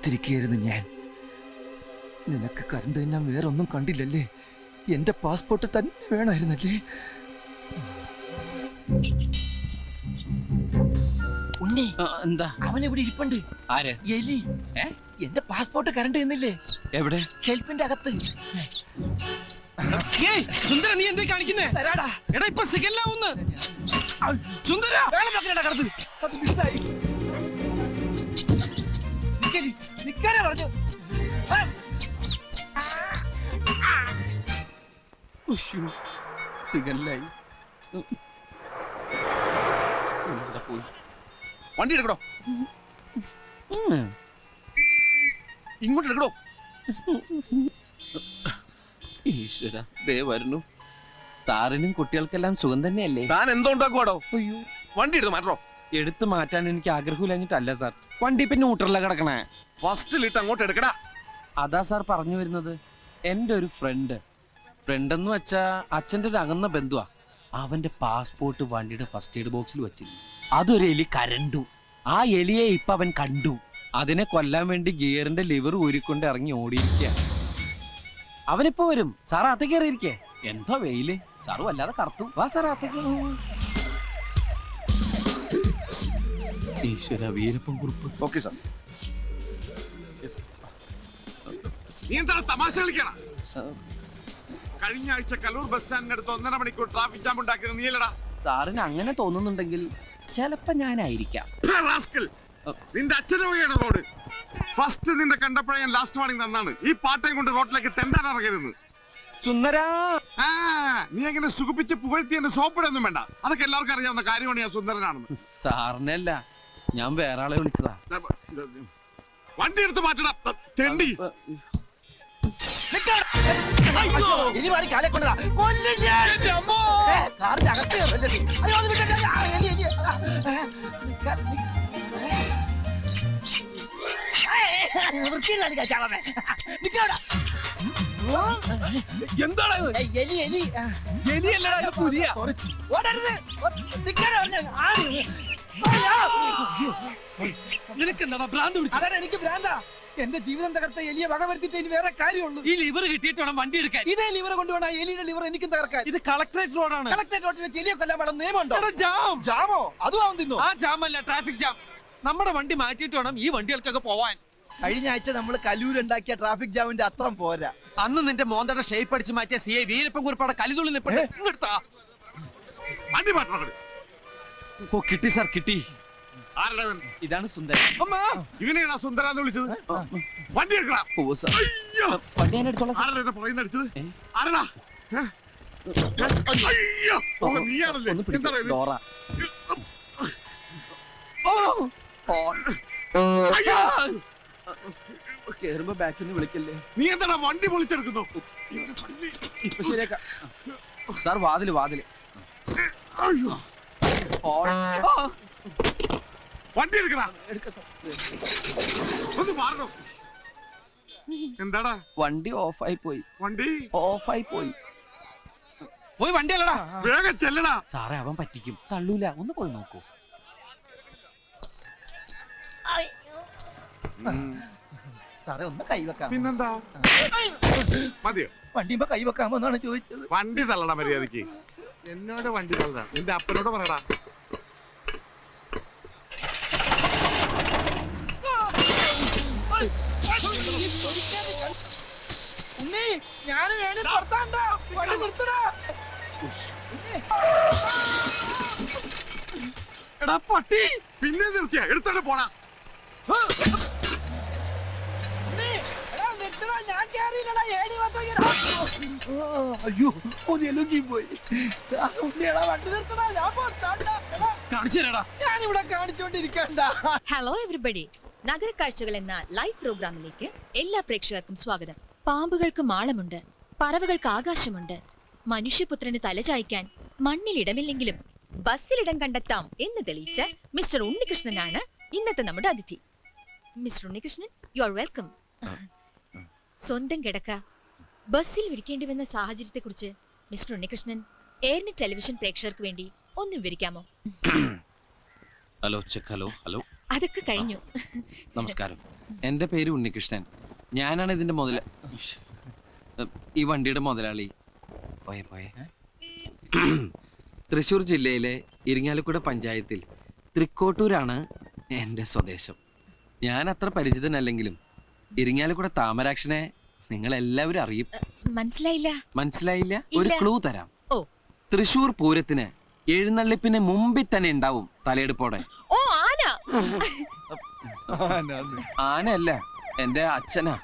കാത്തിരിക്കുകയായിരുന്നു ഞാൻ. നിനക്ക് കറണ്ട് ഞാൻ വേറൊന്നും കണ്ടില്ലല്ലേ? എന്റെ പാസ്പോർട്ട് തന്നെ വേണമായിരുന്നല്ലേ? ഉണ്ണി എന്താ? അവൻ ഇവിടെ ഇരിപ്പുണ്ട്. ആര്? എലി? എന്റെ പാസ്പോർട്ട് കറണ്ട് ചെയ്യുന്നില്ലേ എവിടെ? ഷെൽഫിന്റെ അകത്ത്. സുന്ദര നീ എന്തേ കാണിക്കുന്നേ? എടാ ഇപ്പൊ സിഗല്ലാവുന്ന് സുന്ദര! വേണം കടത്ത് അത് മിസ്സായി നിക്കാനേ പറഞ്ഞു. സിഗല്ലായി പോയി. വണ്ടി എടുക്കടോ. ഇങ്ങോട്ട് എടുക്കടോ. ഈശ്വര ദേ വരുന്നു. സാറിനും കുട്ടികൾക്കെല്ലാം സുഖം തന്നെയല്ലേ? താൻ എന്തോ ഉണ്ടാക്കുവാടോ? അയ്യോ. വണ്ടി എടുത്ത് മാറ്റോ എടുത്തു മാറ്റാൻ എനിക്ക് ആഗ്രഹമില്ലഞ്ഞിട്ടല്ല സാർ. വണ്ടി ഇപ്പൊ ന്യൂട്രലിലാണ് കിടക്കണേ. ഫസ്റ്റിലിട്ട് അങ്ങോട്ട് എടുക്കടാ. അതാ സാർ പറഞ്ഞു വരുന്നത്. എന്റെ ഒരു ഫ്രണ്ട് ഫ്രണ്ട് എന്ന് വെച്ചാ അച്ഛന്റെ ഒരു അകന്ന ബന്ധുവാ. അവന്റെ പാസ്പോർട്ട് വണ്ടിയുടെ ഫസ്റ്റ് എയ്ഡ് ബോക്സിൽ വെച്ചിരുന്നു. അതൊരു എലി കരണ്ടു. ആ എലിയെ ഇപ്പൊ അവൻ കണ്ടു. അതിനെ കൊല്ലാൻ വേണ്ടി ഗിയറിന്റെ ലിവർ ഊരിക്കൊണ്ട് ഇറങ്ങി ഓടിയിരിക്കുക അവനിപ്പോ വരും. സാർ അകത്തേക്ക് കയറിയിരിക്കേ? എന്താ വെയിൽ? സാറ് വല്ലാതെ കറുത്തു. വാ സാർ അകത്തേക്ക് ഈശ്വര വീരപ്പൻ കുറിപ്പ്. ഓക്കെ സാർ നീ എന്താണ് തമാശ കളിക്കണം? കഴിഞ്ഞ ആഴ്ച കലൂർ ബസ് സ്റ്റാൻഡിനടുത്ത് ഒന്നര മണിക്കൂർ ട്രാഫിക് ജാം ഉണ്ടാക്കിയത് നീലടാ സാറിന് അങ്ങനെ തോന്നുന്നുണ്ടെങ്കിൽ ചിലപ്പോ ഞാനായിരിക്കാം. റാസ്കൽ നിന്റെ അച്ഛനെ വഴിയാണ് റോഡ് ഫസ്റ്റ് നിന്റെ കണ്ടപ്പോഴേ ഞാൻ ലാസ്റ്റ് വാണിംഗ് തന്നാണ്. ഈ പാട്ടയും കൊണ്ട് റോഡിലേക്ക് തെണ്ടാൻ ഇറങ്ങരുത്. സുന്ദരാ! ആ നീ എങ്ങനെ സുഖിപ്പിച്ച് പുകഴ്ത്തി എന്റെ സോപ്പിടൊന്നും വേണ്ട. അതൊക്കെ എല്ലാവർക്കും അറിയാവുന്ന കാര്യമാണ് ഞാൻ സുന്ദരനാണെന്ന്. സാറിനല്ല ഞാൻ വേറെ ആളെ വിളിച്ചതാ. വണ്ടി എടുത്ത് മാറ്റടാ തെണ്ടി. ഇനി മാറി കാലെ കൊണ്ടതാ. കൊല്ലും ഞാൻ. കാറിന്റെ അകത്ത് അയ്യോ, അത് എലി, എലി. വൃത്തിയില്ലാതെ കഴിച്ചാളെ നിക്കവിടെ എന്താണ് എലി എലി. ആ, എലിയല്ലടാ പുലിയ. ഓടരുത്. നിക്കാനാ പറഞ്ഞെ. നിനക്ക് എന്താ ഭ്രാന്ത് പിടിച്ചു അതാണ് എനിക്ക് ഭ്രാന്താ. എന്റെ ജീവിതം തകർത്ത എലിയെ വക വരുത്തിട്ട് ഇനി വേറെ കാര്യമുള്ളൂ. ഈ ലിവർ കിട്ടിയിട്ട് വേണം വണ്ടി എടുക്കാൻ. ഇതേ ലിവർ കൊണ്ടുവേണം ആ എലിയുടെ ലിവർ എനിക്കും തകർക്കാൻ. ഇത് കളക്ടറേറ്റ് റോഡാണ്. കളക്ടറേറ്റ് റോഡിൽ വെച്ച് എലിയെ കൊല്ലാൻ വേണം നിയമമുണ്ടോ? എടാ, ജാം. ജാമോ? അതും അവൻ തിന്നു? ആ ജാം അല്ല ട്രാഫിക് ജാം. നമ്മുടെ വണ്ടി മാറ്റിയിട്ട് വേണം ഈ വണ്ടികൾക്കൊക്കെ പോവാൻ. കഴിഞ്ഞ ആഴ്ച നമ്മൾ ഉണ്ടാക്കിയ ട്രാഫിക് ജാമിന്റെ അത്രം പോരാ. അന്ന് നിന്റെ മോന്തയുടെ ഷേപ്പ് അടിച്ച് മാറ്റിയ സി ഐ വീരപ്പൻ കുറിപ്പാടെ കലിതുള്ളി നിൽപ്പുണ്ട് ഇങ്ങെടുത്താ. വണ്ടി മാറ്റണം ഓ കിട്ടി സാർ കിട്ടി. ആരുടെ? ഇതാണ് സുന്ദരൻ. ഇവനെയാണ് സുന്ദര എന്ന് വിളിച്ചത് വണ്ടി എടുക്കടാ. ഓ സാർ. അയ്യോ! വണ്ടി ഞാൻ എടുത്തോളാം സാർ. ആരുടെ എന്നെ പുറകിൽ അടിച്ചത്? ഏ? ആരടാ? ഏ? അയ്യോ! ഓ, നീയാണല്ലേ? ഒന്ന് പിടിക്ക്. എന്താണ് ഇത്? ഡോറ. ഓ. അയ്യോ! കേറുമ്പോ ബാക്കിൽ നിന്ന് വിളിക്കല്ലേ? നീ എന്താടാ വണ്ടി പൊളിച്ചെടുക്കുന്നു? എന്റെ കണ്ണി. ഇപ്പൊ ശരിയാക്കാം. സാർ വാതിൽ വാതിൽ. അയ്യോ. വണ്ടി എടുക്കടാ. ഒന്ന് മാറണം? എന്താടാ? വണ്ടി ഓഫായി പോയി. വണ്ടി? ഓഫായി പോയി. പോയി വണ്ടി അല്ലടാ വേഗം ചെല്ലടാ. സാറേ അവൻ പറ്റിക്കും. തള്ളൂല. ഒന്ന് പോയി നോക്കൂ. സാറേ ഒന്ന് കൈവെക്കാം പിന്നെന്താ? മതിയോ? വണ്ടിയുമ്പോ കൈവെക്കാമോ എന്നാണ് ചോദിച്ചത്. വണ്ടി തള്ളടാ മര്യാദയ്ക്ക് എന്നോട് വണ്ടി തള്ളടാ. നിന്റെ അപ്പനോട് പറയടാ. ഉണ്ണി ഞാൻ വേണി പുറത്താണ്ടാ. വണ്ടി നിർത്തടാ. എടാ പട്ടി. പിന്നെ നിർത്തിയ എടുത്തോണ്ട് മാത്രം അയ്യോ പോയി. ഹലോ എവറിബഡി നഗരക്കാഴ്ചകൾ എന്ന ലൈവ് പ്രോഗ്രാമിലേക്ക് എല്ലാ പ്രേക്ഷകർക്കും സ്വാഗതം. പാമ്പുകൾക്ക് മാളമുണ്ട് പറവകൾക്ക് ആകാശമുണ്ട്. മനുഷ്യപുത്രന് തലചായ്ക്കാൻ മണ്ണിൽ ഇടമില്ലെങ്കിലും ബസ്സിൽ ഇടം കണ്ടെത്താം എന്ന് തെളിയിച്ച മിസ്റ്റർ ഉണ്ണികൃഷ്ണനാണ് ഇന്നത്തെ നമ്മുടെ അതിഥി. Mister Unnikrishnan you are welcome സ്വന്തം കിടക്ക. ബസ്സിൽ വിരിക്കേണ്ടി വന്ന സാഹചര്യത്തെക്കുറിച്ച് മിസ്റ്റർ ഉണ്ണികൃഷ്ണൻ എയർനെറ്റ് ടെലിവിഷൻ പ്രേക്ഷകർക്ക് വേണ്ടി ഒന്ന് വിവരിക്കാമോ? Hello check hello hello. അതൊക്കെ കഴിഞ്ഞു. നമസ്കാരം. എന്റെ പേര് ഉണ്ണികൃഷ്ണൻ. ഞാനാണ് ഇതിന്റെ മുതല ഈ വണ്ടിയുടെ മുതലാളി. പോയെ പോയെ. തൃശൂർ ജില്ലയിലെ ഇരിങ്ങാലക്കുട പഞ്ചായത്തിൽ തൃക്കോട്ടൂരാണ് എന്റെ സ്വദേശം. ഞാൻ അത്ര പരിചിതനല്ലെങ്കിലും ഇരിങ്ങാലക്കുട താമരാക്ഷനെ നിങ്ങൾ എല്ലാവരും അറിയും മനസ്സിലായില്ല. മനസ്സിലായില്ല? ഒരു ക്ലൂ തരാം. ഓ. തൃശ്ശൂർ പൂരത്തിന് എഴുന്നള്ളിപ്പിന് മുമ്പിൽ തന്നെ ഉണ്ടാവും തലയെടുപ്പോടെ. ഓ ആന. ആനയല്ല. എന്റെ അച്ഛനാ.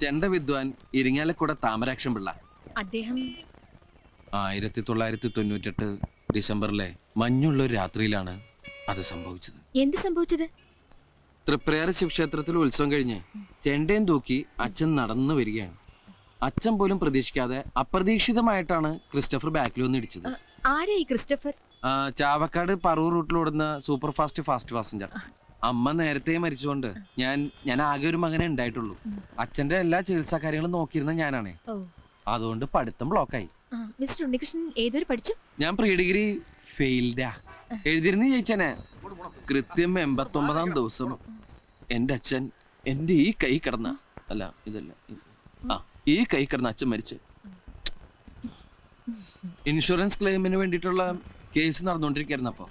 ചെണ്ട വിദ്വാൻ ഇരിങ്ങാലക്കുട താമരാക്ഷൻ പിള്ള. അദ്ദേഹം ആയിരത്തി തൊള്ളായിരത്തി തൊണ്ണൂറ്റെട്ട് ഡിസംബറിലെ മഞ്ഞുള്ള ഒരു രാത്രിയിലാണ് അത് സംഭവിച്ചത്. എന്ത് സംഭവിച്ചത്? തൃപ്രയാറ ശിവക്ഷേത്രത്തിൽ ഉത്സവം കഴിഞ്ഞ് ചെണ്ടയും തൂക്കി അച്ഛൻ നടന്നു വരികയാണ്. അച്ഛൻ പോലും പ്രതീക്ഷിക്കാതെ അപ്രതീക്ഷിതമായിട്ടാണ് ക്രിസ്റ്റഫർ ബാക്കിൽ വന്ന് ഇടിച്ചത്. ആ, ഈ ക്രിസ്റ്റഫർ? ചാവക്കാട് പറവൂർ റൂട്ടിലോടുന്ന സൂപ്പർ ഫാസ്റ്റ് ഫാസ്റ്റ് പാസഞ്ചർ അമ്മ നേരത്തെ മരിച്ചുകൊണ്ട് ഞാൻ ഞാൻ ആകെ ഒരു മകനെ ഉണ്ടായിട്ടുള്ളൂ. അച്ഛന്റെ എല്ലാ ചികിത്സാ കാര്യങ്ങളും നോക്കിയിരുന്ന ഞാനാണ്. അതുകൊണ്ട് പഠിത്തം ബ്ലോക്കായി ആയി. മിസ്റ്റർ ഉണ്ണികൃഷ്ണൻ ഏതൊരു പഠിച്ചു? ഞാൻ പ്രീ ഡിഗ്രി ഫെയിൽഡാ. എഴുതിരുന്നു ജയിച്ചനെ. കൃത്യം എൺപത്തി ഒമ്പതാം ദിവസം എന്റെ അച്ഛൻ എന്റെ ഈ കൈ കിടന്ന അല്ല ഇതല്ല ആ ഈ കൈ കിടന്ന അച്ഛൻ മരിച്ചു. ഇൻഷുറൻസ് ക്ലെയിമിന് വേണ്ടിയിട്ടുള്ള കേസ് നടന്നുകൊണ്ടിരിക്കുകയായിരുന്നു അപ്പൊ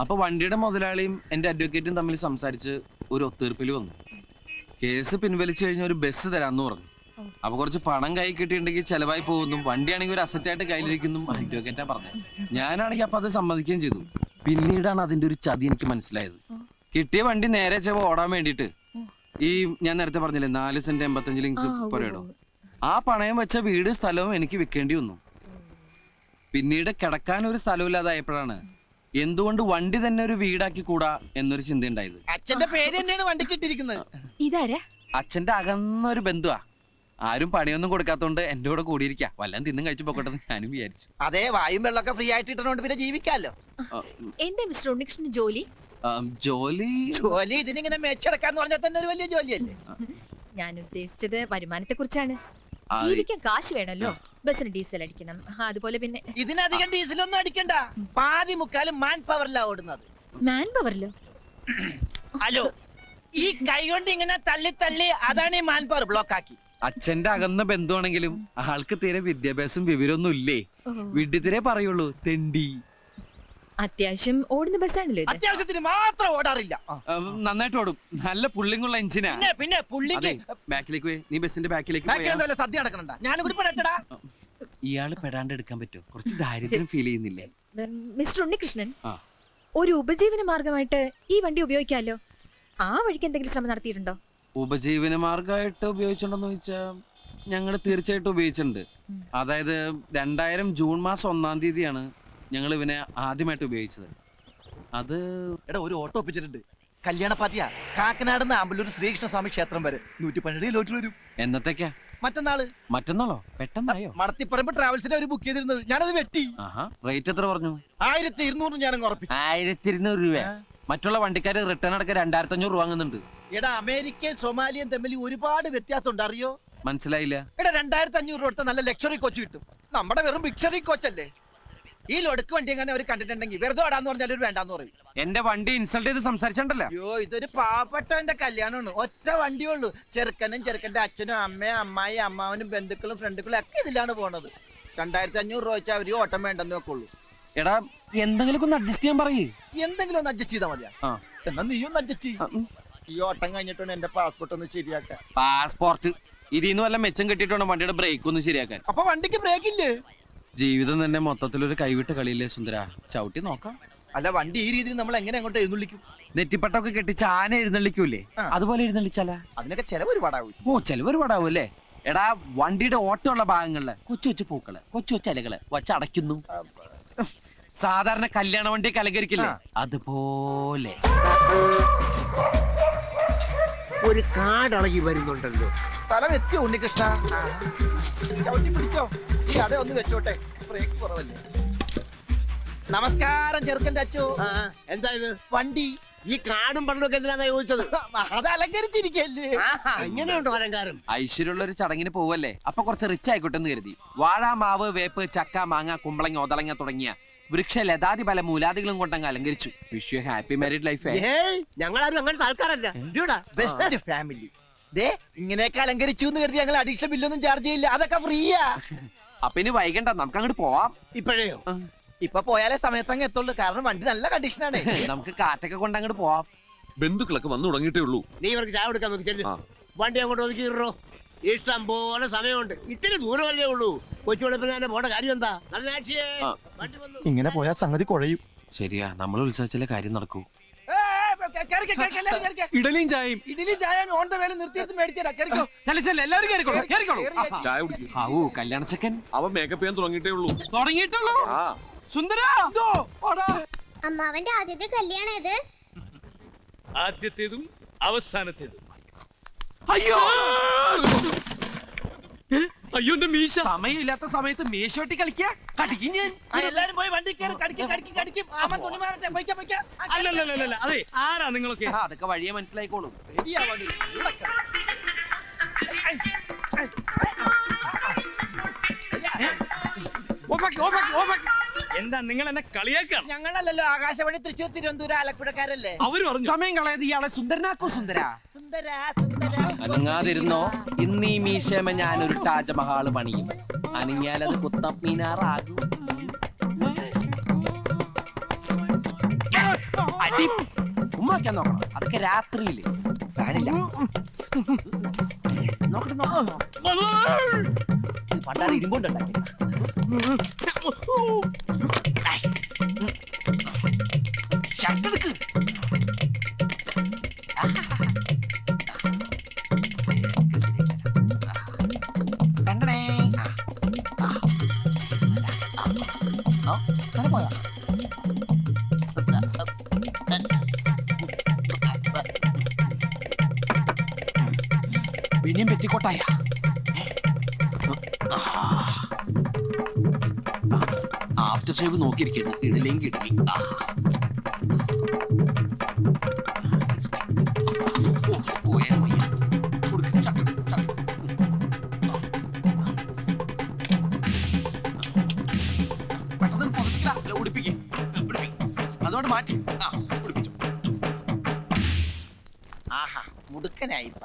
അപ്പൊ വണ്ടിയുടെ മുതലാളിയും എന്റെ അഡ്വക്കേറ്റും തമ്മിൽ സംസാരിച്ച് ഒരു ഒത്തീർപ്പിൽ വന്നു. കേസ് പിൻവലിച്ചു കഴിഞ്ഞ ഒരു ബസ് തരാന്ന് പറഞ്ഞു. അപ്പൊ കുറച്ച് പണം കൈ കിട്ടിയിട്ടുണ്ടെങ്കിൽ ചെലവായി പോകുന്നു. വണ്ടിയാണെങ്കിൽ ഒരു അസറ്റായിട്ട് കയ്യിലിരിക്കുന്നു. അഡ്വക്കേറ്റാ പറഞ്ഞത്. ഞാനാണെങ്കിൽ അപ്പൊ അത് സമ്മതിക്കുകയും ചെയ്തു. പിന്നീടാണ് അതിന്റെ ഒരു ചതി എനിക്ക് മനസ്സിലായത്. കിട്ടിയ വണ്ടി നേരെ ചെവ ഓടാൻ വേണ്ടിയിട്ട് ഈ ഞാൻ നേരത്തെ പറഞ്ഞില്ലേ നാല് സെന്റ് എൺപത്തഞ്ച് ലിങ്സ് പുരയിടോ. ആ പണയം വെച്ച വീട് സ്ഥലവും എനിക്ക് വിൽക്കേണ്ടി വന്നു. പിന്നീട് കിടക്കാൻ ഒരു സ്ഥലമില്ലാതായപ്പോഴാണ് എന്തുകൊണ്ട് വണ്ടി തന്നെ ഒരു വീടാക്കി കൂടാ എന്നൊരു ചിന്ത ഉണ്ടായത് അച്ഛന്റെ പേര് തന്നെയാണ് വണ്ടിക്ക് ഇട്ടിരിക്കുന്നത്. ഇതാരാ? അച്ഛന്റെ അകന്ന ഒരു ബന്ധുവാ. ആരും പണിയൊന്നും കൊടുക്കാത്തോണ്ട് എന്റെ കൂടെ കൂടിയിരിക്കാ. വല്ലതും തിന്നും കഴിച്ചു പോക്കട്ടെ ഞാനും വിചാരിച്ചു. അതെ വായും വെള്ളമൊക്കെ ഫ്രീ ആയിട്ട് ഇട്ടണോണ്ട് പിന്നെ ജീവിക്കാലോ എന്റെ എന്താ മിസ്റ്റർ ഉണ്ണികൃഷ്ണൻ ജോലി? ജോലി? ജോലി ഇതിനിങ്ങനെ മെച്ചെടുക്കാന്ന് പറഞ്ഞാൽ തന്നെ ഒരു വലിയ ജോലിയല്ലേ? ഞാൻ ഉദ്ദേശിച്ചത് വരുമാനത്തെ കുറിച്ചാണ് ജീവിക്കാൻ കാശ് വേണമല്ലോ ബസ്സിന് ഡീസൽ അടിക്കണം. അതുപോലെ പിന്നെ ഇതിനധികം ഡീസലൊന്നും അടിക്കണ്ട. പാതി മുക്കാലും മാൻ പവറിലാ ഓടുന്നത്. മാൻ പവറിലോ ഹലോ ഈ കൈ കൊണ്ട് ഇങ്ങനെ തള്ളി തള്ളി അതാണ് ഈ മാൻ പവർ ബ്ലോക്ക് ആക്കി. അച്ഛന്റെ അകന്ന ബന്ധുവാണെങ്കിലും ആൾക്ക് തീരെ വിദ്യാഭ്യാസം വിവരമൊന്നും ഇല്ലേ വിഡ്ഢിത്തിരെ പറയുള്ളൂ തെണ്ടി. അത്യാവശ്യം ഓടുന്ന ബസ്സാണല്ലോ ഇത്. അത്യാവശ്യത്തിന് മാത്രം ഓടാറില്ല. നന്നായിട്ട് ഓടും. നല്ല പുള്ളിങ്ങുള്ള എഞ്ചിനാ പിന്നെ പിന്നെ പുള്ളിക്ക് അതെ ബാക്കിലേക്ക് പോയി. നീ ബസ്സിന്റെ ബാക്കിലേക്ക് പോയാ. സദ്യ നടക്കണ്ട ഞാൻ ഇയാൾ പെടാണ്ട് എടുക്കാൻ പറ്റുമോ കുറച്ച് ദാരിദ്ര്യം ഫീൽ ചെയ്യുന്നില്ലേ? ഉം, മിസ്റ്റർ ഉണ്ണികൃഷ്ണൻ ആ. ഒരു ഉപജീവന മാർഗമായിട്ട് ഈ വണ്ടി ഉപയോഗിക്കാമല്ലോ ആ വഴിക്ക് എന്തെങ്കിലും ശ്രമം നടത്തിയിട്ടുണ്ടോ? ഉപജീവന മാർഗമായിട്ട് ഉപയോഗിച്ചിട്ടുണ്ടെന്ന് ചോദിച്ചാ ഞങ്ങൾ തീർച്ചയായിട്ടും ഉപയോഗിച്ചിട്ടുണ്ട്. അതായത് രണ്ടായിരം ജൂൺ മാസം ഒന്നാം തീയതിയാണ് ഞങ്ങൾ ഇവനെ ആദ്യമായിട്ട് ഉപയോഗിച്ചത്. അത് എടാ ഒരു ഓട്ടോ ഒപ്പിച്ചിട്ടുണ്ട്. കല്യാണ പാർട്ടിയാ. കാക്കനാട് ആമ്പല്ലൂർ ശ്രീകൃഷ്ണ സ്വാമി ക്ഷേത്രം വരെ. നൂറ്റി പന്ത്രണ്ട് കിലോമീറ്റർ വരും. എന്നത്തേക്കാ? മറ്റന്നാൾ. മറ്റന്നാളോ? പെട്ടെന്നായോ? മടത്തിപ്പറമ്പ് ട്രാവൽസിന്റെ ഒരു ബുക്ക് ചെയ്തിരുന്നത്. ഞാനത് വെട്ടി. ആഹാ റേറ്റ് എത്ര പറഞ്ഞു? ആയിരത്തി ഇരുന്നൂറ് ഞാനങ്ങ് ഉറപ്പിച്ചു ആയിരത്തി ഇരുന്നൂറ് രൂപ മറ്റുള്ള വണ്ടിക്കാര് റിട്ടേൺ അടക്കം രണ്ടായിരത്തി അഞ്ഞൂറ് രൂപ വാങ്ങുന്നുണ്ട്. എടാ അമേരിക്കയും സൊമാലിയും തമ്മിൽ ഒരുപാട് വ്യത്യാസം ഉണ്ട് അറിയോ? മനസ്സിലായില്ല. എടാ രണ്ടായിരത്തി അഞ്ഞൂറ് രൂപ നല്ല ലക്ഷറി കോച്ച് കിട്ടും. നമ്മുടെ വെറും ബിക്ഷറി കോച്ചല്ലേ ഈ ലൊടുക്ക് വണ്ടി എങ്ങനെ അവർ കണ്ടിട്ടുണ്ടെങ്കിൽ വെറുതെ ഓടാന്ന് പറഞ്ഞാൽ ഒരു വേണ്ടാന്ന് പറയും. എന്റെ വണ്ടി ഇൻസൾട്ട് ചെയ്ത് സംസാരിച്ചിട്ടുണ്ടല്ലോ അയ്യോ ഇതൊരു പാവപ്പെട്ടവന്റെ കല്യാണമാണ്. ഒറ്റ വണ്ടിയേ ഉള്ളൂ. ചെറുക്കനും ചെറുക്കന്റെ അച്ഛനും അമ്മയും അമ്മായി അമ്മാവനും ബന്ധുക്കളും ഫ്രണ്ടുക്കളും ഒക്കെ ഇതിലാണ് പോണത്. രണ്ടായിരത്തി അഞ്ഞൂറ് രൂപ വെച്ചാൽ അവർ ഓട്ടം വേണ്ടെന്ന് വെക്കുള്ളൂ എടാ എന്തെങ്കിലും ഒന്ന് അഡ്ജസ്റ്റ് ചെയ്യാൻ പറയേ. എന്തെങ്കിലും ഒന്ന് അഡ്ജസ്റ്റ് ചെയ്താൽ മതിയാ. ആ. എന്നാ നീ ഒന്ന് അഡ്ജസ്റ്റ് ചെയ്യും. ഈ ഓട്ടം കഴിഞ്ഞിട്ടാണ് എന്റെ പാസ്പോർട്ട് ഒന്ന് ശരിയാക്കാൻ. പാസ്പോർട്ട് ഇതിന്ന് വല്ല മെച്ചം കിട്ടിയിട്ടുണ്ട്? വണ്ടിയുടെ ബ്രേക്ക് ഒന്ന് ശരിയാക്കാൻ. അപ്പൊ വണ്ടിക്ക് ബ്രേക്ക് ഇല്ലേ? ജീവിതം തന്നെ മൊത്തത്തിലൊരു കൈവിട്ട കളിയില്ലേ സുന്ദര? ചവിട്ടി നോക്കാം. അല്ല വണ്ടി ഈ രീതിയിൽ നമ്മൾ എങ്ങനെ അങ്ങോട്ട് എഴുന്നള്ളിക്കും? നെറ്റിപ്പട്ടൊക്കെ കെട്ടി ചാന എഴുന്നള്ളിക്കൂലേ? അതുപോലെ എഴുന്നള്ളിച്ചാലാ? അതിനൊക്കെ ചെലവ് ഒരുപാടാവും ഓ ചെലവ് പടാവും അല്ലേ എടാ വണ്ടിയുടെ ഓട്ടമുള്ള ഭാഗങ്ങളിൽ കൊച്ചു കൊച്ചു പൂക്കൾ കൊച്ചു കൊച്ചു അലകൾ വച്ചടയ്ക്കുന്നു സാധാരണ കല്യാണ വണ്ടിയൊക്കെ അലങ്കരിക്കില്ലേ? അതുപോലെ. ഒരു കാടളകി വരുന്നുണ്ടല്ലോ. സ്ഥലം എത്തിയോ ഉണ്ണികൃഷ്ണ? ചവിട്ടി പിടിച്ചോ. ഈ അട ഒന്ന് വെച്ചോട്ടെ. ബ്രേക്ക് കുറവല്ലേ. നമസ്കാരം ചെറുക്കന്റെ അച്ചോ. എന്താ ഇത്? വണ്ടി. ഈ കാടും പണ്ടൊക്കെ എന്തിനാ ചോദിച്ചത്? അത് അലങ്കരിച്ചിരിക്കല്ലേ എങ്ങനെയുണ്ടോ അലങ്കാരം? ഐശ്വര്യമുള്ള ഒരു ചടങ്ങിന് പോവല്ലേ അപ്പൊ കുറച്ച് റിച്ച് ആയിക്കോട്ടെ എന്ന് കരുതി. വാഴ മാവ് വേപ്പ് ചക്ക മാങ്ങ കുമ്പളങ്ങ ഒതളങ്ങ തുടങ്ങിയ വൃക്ഷ ലതാതി പല മൂലാദികളും കൊണ്ടങ്ങ് അലങ്കരിച്ചു wish you happy married life ഏയ് ഞങ്ങളാരും അങ്ങനത്തെ ആൾക്കാരല്ല. ഇടിയോടാ. ബെസ്റ്റ് ഫാമിലി ദേ ഇങ്ങനെയൊക്കെ അലങ്കരിച്ചു എന്ന് കരുതി ഞങ്ങൾ അഡീഷണൽ ബില്ലൊന്നും ചാർജ് ചെയ്യില്ല. അതൊക്കെ ഫ്രീയാ അപ്പൊ ഇനി വൈകണ്ട നമുക്ക് അങ്ങോട്ട് പോവാം ഇപ്പോഴേയോ ഇപ്പൊ പോയാലേ സമയത്തങ്ങ് എത്തുള്ളൂ. കാരണം വണ്ടി നല്ല കണ്ടീഷനാണ് നമുക്ക് കാറ്റൊക്കെ കൊണ്ട് അങ്ങോട്ട് പോവാം. ബന്ധുക്കളൊക്കെ വന്നു തുടങ്ങിയിട്ടേ ഉള്ളൂ. നീ ഇവർക്ക് ചായ കൊടുക്കാൻ നോക്കി ചെല്ലു. ആ. വണ്ടി അങ്ങോട്ട് ഒതുക്കിയിട്ടോ ഇഷ്ടം പോലെ സമയമുണ്ട്. ഇത്തിരി ദൂരമല്ലേ ഉള്ളൂ. കൊച്ചു വെളുപ്പിന് തന്നെ പോണ്ട കാര്യം എന്താ? നല്ല ആക്ഷിയേ. ആ. ഇങ്ങനെ പോയാൽ സംഗതി കുഴയും. ശരിയാ നമ്മൾ ഉത്സവിച്ചാലേ കാര്യം നടക്കൂ. ഇഡലിയും ചായയും. ഇഡലി ചായ ഓൺ ദ വേല നിർത്തിയെടുത്ത് മേടിച്ചോ ചെല്ല ചെല്ല എല്ലാവരും കേറിക്കോളൂ കേറിക്കോളൂ. ചായ കുടിക്കും. ഹാവൂ കല്യാണ ചെക്കൻ. അവൻ മേക്കപ്പ് ചെയ്യാൻ തുടങ്ങിയിട്ടേ ഉള്ളൂ. തുടങ്ങിയിട്ടുള്ളൂ? ആ. സുന്ദര! അമ്മാവന്റെ ആദ്യത്തെ കല്യാണം ഇത് ആദ്യത്തേതും അവസാനത്തേതും. അയ്യോ എന്റെ മീശ സമയമില്ലാത്ത സമയത്ത് മേശോട്ടി കളിക്കാ കടിക്കും ഞാൻ എല്ലാരും പോയി വണ്ടി കയറി കടിക്കും കടിക്കും കടിക്കും ആമ തുണി മാറട്ടെ പൊയ്ക്കാം പൊയ്ക്കാം അല്ലല്ലല്ല അതെ ആരാ നിങ്ങളൊക്കെ അതൊക്കെ വഴിയെ മനസ്സിലായിക്കോളും. ഓഫാക്കി, ഓഫാക്കി, ഓഫാക്കി. എന്താ നിങ്ങൾ എന്നെ കളിയാക്കാം ഞങ്ങളല്ലല്ലോ ആകാശവാണി തൃശ്ശൂർ തിരുവനന്തപുരം ആലപ്പുഴക്കാരല്ലേ? അവർ പറഞ്ഞു. സമയം കളയത് ഇയാളെ സുന്ദരനാക്കോ സുന്ദര. സുന്ദര സുന്ദര. അനങ്ങാതിരുന്നോ? ഇന്ന് ഈ മീശമ ഞാനൊരു താജ്മഹാൾ പണിയും. അനങ്ങിയാലത് കുത്തം മീനാറാകും. ഉമ്മാക്കാൻ നോക്കണം. അതൊക്കെ രാത്രിയിൽ. ഫാനില്ല നോക്കട്ടെ നോക്കട്ടെ. പണ്ടാറ് ഇരുമ്പുണ്ടാക്കി ഷർട്ടെടുക്ക് പെറ്റിക്കോട്ടായ ആഫ്റ്റർ ഷേവ് നോക്കിയിരിക്കുന്നു. ഇടലേം ഉടുപ്പിക്ക്. ഉടുപ്പിക്ക്. അതുകൊണ്ട് ആ മുടുക്കനായിപ്പ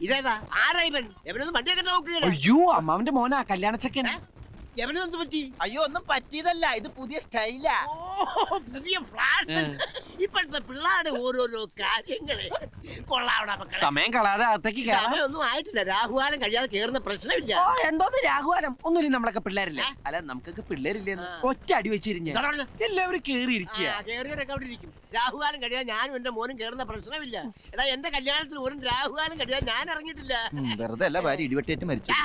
ഇതേതാ? ആരാ ഇവൻ? എവനൊന്നും നോക്കുകയാണ് അയ്യോ അമ്മാവന്റെ മോനാ കല്യാണ ചെക്കൻ എവനെന്ത് പറ്റി? അയ്യോ ഒന്നും പറ്റിയതല്ല. ഇത് പുതിയ സ്റ്റൈലാ. ഓ പുതിയ ഫ്ലാഷ് ഇപ്പോഴത്തെ പിള്ളേരുടെ ഓരോരോ കാര്യങ്ങൾ. കൊള്ളാവണ മക്കളെ. സമയം കളാതെ അകത്തേക്ക് കയറാം. സമയമൊന്നും ആയിട്ടില്ല. രാഹുകാലം കഴിയാതെ കേറുന്ന പ്രശ്നമില്ല. ഓ എന്തോന്ന് ഒന്നും ഇല്ല നമ്മളൊക്കെ പിള്ളേരില്ല? അല്ല നമുക്കൊക്കെ പിള്ളേരില്ലേ. ഒറ്റ അടി വെച്ചിരിഞ്ഞ. ഇതാ. എല്ലാവരും കേറി ഇരിക്കുക ആ, കേറിയവരൊക്കെ അവിടെ ഇരിക്കും. രാഹുകാലം കഴിയാൻ ഞാനും എന്റെ മോനും കേറുന്ന പ്രശ്നമില്ല. എടാ എന്റെ കല്യാണത്തിൽ ഒരു രാഹുകാലം കഴിയാൻ ഞാൻ ഇറങ്ങിയിട്ടില്ല. വെറുതെ അല്ല ഭാര്യ ഇടിവെട്ടേറ്റ് മരിച്ചു. ആ.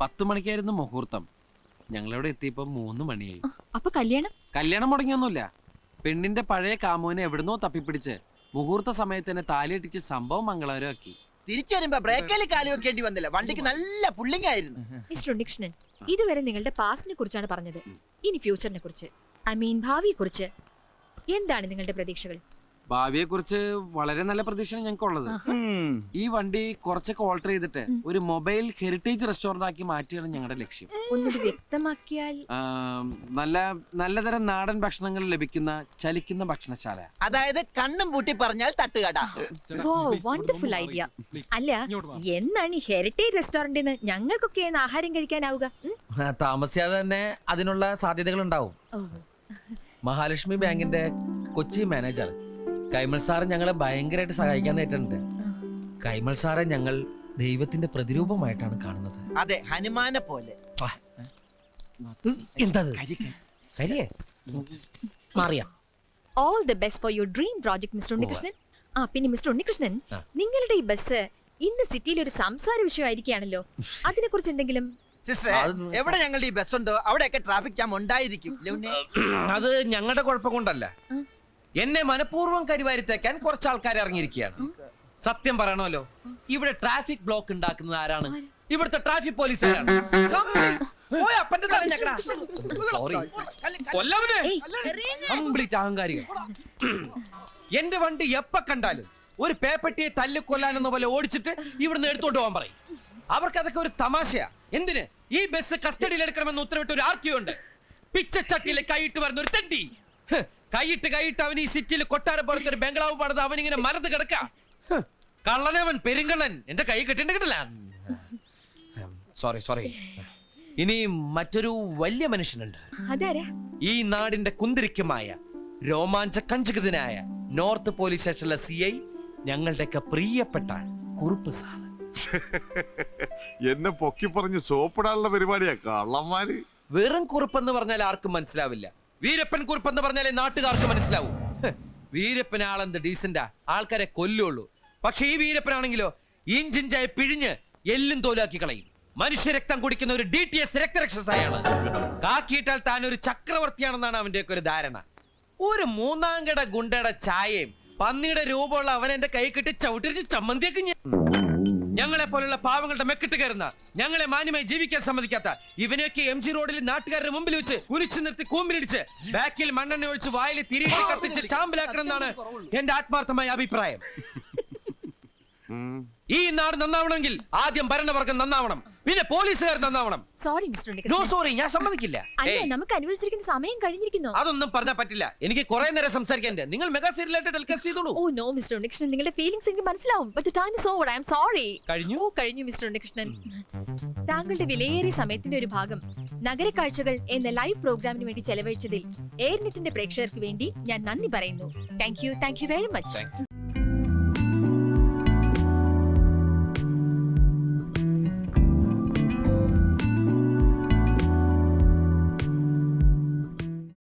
പത്ത് മണിക്കായിരുന്നു മുഹൂർത്തം. ഞങ്ങളിവിടെ എത്തിയപ്പോ മൂന്ന് മണിയായി. അപ്പൊ കല്യാണം? കല്യാണം മുടങ്ങിയൊന്നുമില്ല. പെണ്ണിന്റെ പഴയ കാമുവിനെ എവിടുന്നോ തപ്പിപ്പിടിച്ച് മുഹൂർത്ത സമയത്ത് തന്നെ താലിയിട്ടിച്ച് സംഭവം മംഗളകരമാക്കി തിരിച്ചു വരുമ്പോ ബ്രേക്കിൽ കാലി വെക്കേണ്ടി വന്നില്ല. വണ്ടിക്ക് നല്ല പുള്ളിങ് ആയിരുന്നു. മിസ്റ്റർ ഉണ്ണികൃഷ്ണൻ ഇതുവരെ നിങ്ങളുടെ പാസ്റ്റിനെ കുറിച്ചാണ് പറഞ്ഞത്. ഇനി ഫ്യൂച്ചറിനെ കുറിച്ച് ഐ മീൻ ഭാവിയെ കുറിച്ച് എന്താണ് നിങ്ങളുടെ പ്രതീക്ഷകൾ? ഭാവിയെ കുറിച്ച് വളരെ നല്ല പ്രതീക്ഷയാണ് ഞങ്ങൾക്ക് ഉള്ളത് ഈ വണ്ടി കുറച്ചൊക്കെ ഓൾട്ടർ ചെയ്തിട്ട് ഒരു മൊബൈൽ ഹെറിറ്റേജ് റെസ്റ്റോറന്റ് ആക്കി മാറ്റിയാണ് ഞങ്ങളുടെ ലക്ഷ്യം. ഒന്നുകൂടി വ്യക്തമാക്കിയാൽ നല്ല നല്ലതരം നാടൻ ഭക്ഷണങ്ങൾ ലഭിക്കുന്ന ചലിക്കുന്ന ഭക്ഷണശാല. അതായത് കണ്ണും പൂട്ടി പറഞ്ഞാൽ തട്ടുകട. ഓ വണ്ടർഫുൾ ഐഡിയ അല്ല എന്നാണ് ഈ ഹെറിറ്റേജ് റെസ്റ്റോറന്റിൽ നിന്ന് ഞങ്ങൾക്കൊക്കെ ആഹാരം കഴിക്കാനാവുക? ഉം? താമസിയാതെ തന്നെ അതിനുള്ള സാധ്യതകൾ ഉണ്ടാവും ഓ, മഹാലക്ഷ്മി ബാങ്കിന്റെ കൊച്ചി മാനേജർ കൈമൾ സാറ് ഞങ്ങളെ ഭയങ്കരമായിട്ട് സഹായിക്കാൻ നേരിട്ടുണ്ട് കൈമൾ സാറെ ഞങ്ങൾ ദൈവത്തിന്റെ പ്രതിരൂപമായിട്ടാണ് കാണുന്നത്. അതെ ഹനുമാനെ പോലെ. എന്തത്? കരിയേ? മാറിയാ. All the best for your dream project mister Unnikrishnan. ആ പിന്നെ മിസ്റ്റർ ഉണ്ണികൃഷ്ണൻ ആ. നിങ്ങളുടെ ഈ ബസ് ഇന്ന് സിറ്റിയിൽ ഒരു സംസാര വിഷയമായിരിക്കുകയാണല്ലോ. അതിനെക്കുറിച്ച് എന്തെങ്കിലും? സിസ്റ്ററെ അത് എവിടെ ഞങ്ങളുടെ ഈ ബസ് ഉണ്ടോ? അവിടെയൊക്കെ ട്രാഫിക് ജാം ഉണ്ടായിരിക്കും. അത് ഞങ്ങളുടെ കുഴപ്പം കൊണ്ടല്ല. എന്നെ മനഃപൂർവം കരിവാരിത്തേക്കാൻ കുറച്ച് ആൾക്കാർ ഇറങ്ങിയിരിക്കുകയാണ് സത്യം പറയണമല്ലോ. ഇവിടെ ട്രാഫിക് ബ്ലോക്ക് ഉണ്ടാക്കുന്നത് ആരാണ്? ഇവിടുത്തെ ട്രാഫിക് പോലീസുകാരാണ്. ആരാണ് അപ്പന്റെ തല ഞെക്കടാ. Sorry. കൊല്ലവനെ. കംപ്ലീറ്റ് അഹങ്കാരികൾ. എന്റെ വണ്ടി എപ്പ കണ്ടാലും ഒരു പേപ്പട്ടിയെ തല്ലിക്കൊല്ലാനെന്ന പോലെ ഓടിച്ചിട്ട് ഇവിടുന്ന് എടുത്തോണ്ട് പോകാൻ പറയും. അവർക്ക് അതൊക്കെ ഒരു തമാശയാ. എന്തിന്? ഈ ബസ് കസ്റ്റഡിയിൽ എടുക്കണമെന്ന് ഉത്തരവിട്ട് ഒരു ആർക്കിയുണ്ട്. പിച്ചച്ചട്ടിയിൽ കൈയിട്ട് വരുന്ന ഒരു തെണ്ടി കൈയിട്ട് കൈയിട്ട് അവൻ ഈ സിറ്റിയിൽ കൊട്ടാര പോലത്തെ ഒരു ബംഗ്ലാവ് പണിത് അവൻ ഇങ്ങനെ മരത്ത് കിടക്ക. കള്ളനവൻ പെരുങ്കള്ളൻ. എന്റെ കൈ കെട്ടിണ്ട് കിട്ടില്ല. സോറി സോറി ഇനി മറ്റൊരു വലിയ മനുഷ്യനുണ്ട്. അതാരാ? ഈ നാടിന്റെ കുന്തിരിക്കുമായ രോമാഞ്ച കഞ്ചുകിതനായ നോർത്ത് പോലീസ് സ്റ്റേഷനിലെ സി ഐ ഞങ്ങളുടെയൊക്കെ പ്രിയപ്പെട്ട കുറുപ്പ് സാർ എന്നെ പൊക്കി പറഞ്ഞ് സോപ്പിടാനുള്ള പരിപാടിയാ കള്ളന്മാര്. വെറും കുറുപ്പെന്ന് പറഞ്ഞാൽ ആർക്കും മനസ്സിലാവില്ല. വീരപ്പൻ കുറിപ്പ് എന്ന് പറഞ്ഞാലേ നാട്ടുകാർക്ക് മനസ്സിലാവൂ. വീരപ്പൻ ആളെന്ത് ഡീസന്റാ ആൾക്കാരെ കൊല്ലുള്ളൂ. പക്ഷെ ഈ വീരപ്പനാണെങ്കിലോ ഇഞ്ചിഞ്ചായി പിഴിഞ്ഞ് എല്ലും തോലാക്കി കളയും. മനുഷ്യ രക്തം കുടിക്കുന്ന ഒരു ഡി ടി എസ് രക്തരക്ഷസായാണ്. കാക്കിയിട്ടാൽ താൻ ഒരു ചക്രവർത്തിയാണെന്നാണ് അവന്റെയൊക്കെ ഒരു ധാരണ. ഒരു മൂന്നാം കട ഗുണ്ടയുടെ ചായയും പന്നിയുടെ രൂപമുള്ള അവൻ എന്റെ കൈ കിട്ടി ചവിട്ടിരിച്ച് ചമ്മന്തിയൊക്കെ ഞാൻ ഞങ്ങളെ പോലുള്ള പാവങ്ങളുടെ മെക്കിട്ട് കയറുന്ന ഞങ്ങളെ മാന്യമായി ജീവിക്കാൻ സമ്മതിക്കാത്ത ഇവനെയൊക്കെ എം ജി റോഡിൽ നാട്ടുകാരുടെ മുമ്പിൽ വെച്ച് കുരിച്ചു നിർത്തി കൂമ്പിലിടിച്ച് ബാക്കിൽ മണ്ണെണ്ണ ഒഴിച്ച് വായിൽ തിരികെ കത്തിച്ച് ചാമ്പലാക്കണം എന്നാണ് എന്റെ ആത്മാർത്ഥമായ അഭിപ്രായം. ഈ നാട് നന്നാവണമെങ്കിൽ ആദ്യം ഭരണവർഗം നന്നാവണം. പിന്നെ പോലീസുകാർ നന്നാവണം സോറി മിസ്റ്റർ നോ സോറി ഞാൻ സമ്മതിക്കില്ല. അല്ല ഏയ്, നമുക്ക് അനുവദിച്ചിരിക്കുന്ന സമയം കഴിഞ്ഞിരിക്കുന്നു. അതൊന്നും പറഞ്ഞാൽ പറ്റില്ല. എനിക്ക് കുറെ നേരം സംസാരിക്കാൻ നിങ്ങൾ മെഗാ സീരിയലായിട്ട് ടെലികാസ്റ്റ് ചെയ്തോളൂ. Oh no mister Unnikrishnan. നിങ്ങളുടെ ഫീലിംഗ്സ് എനിക്ക് മനസ്സിലാവും. But time is over I am sorry കഴിഞ്ഞു? ഓ കഴിഞ്ഞു മിസ്റ്റർ ഉണ്ണികൃഷ്ണൻ. താങ്കളുടെ വിലയേറിയ സമയത്തിന്റെ ഒരു ഭാഗം നഗരക്കാഴ്ചകൾ എന്ന ലൈവ് പ്രോഗ്രാമിന് വേണ്ടി ചെലവഴിച്ചതിൽ എയർനെറ്റിന്റെ പ്രേക്ഷകർക്ക് വേണ്ടി ഞാൻ നന്ദി പറയുന്നു. Thank you thank you very much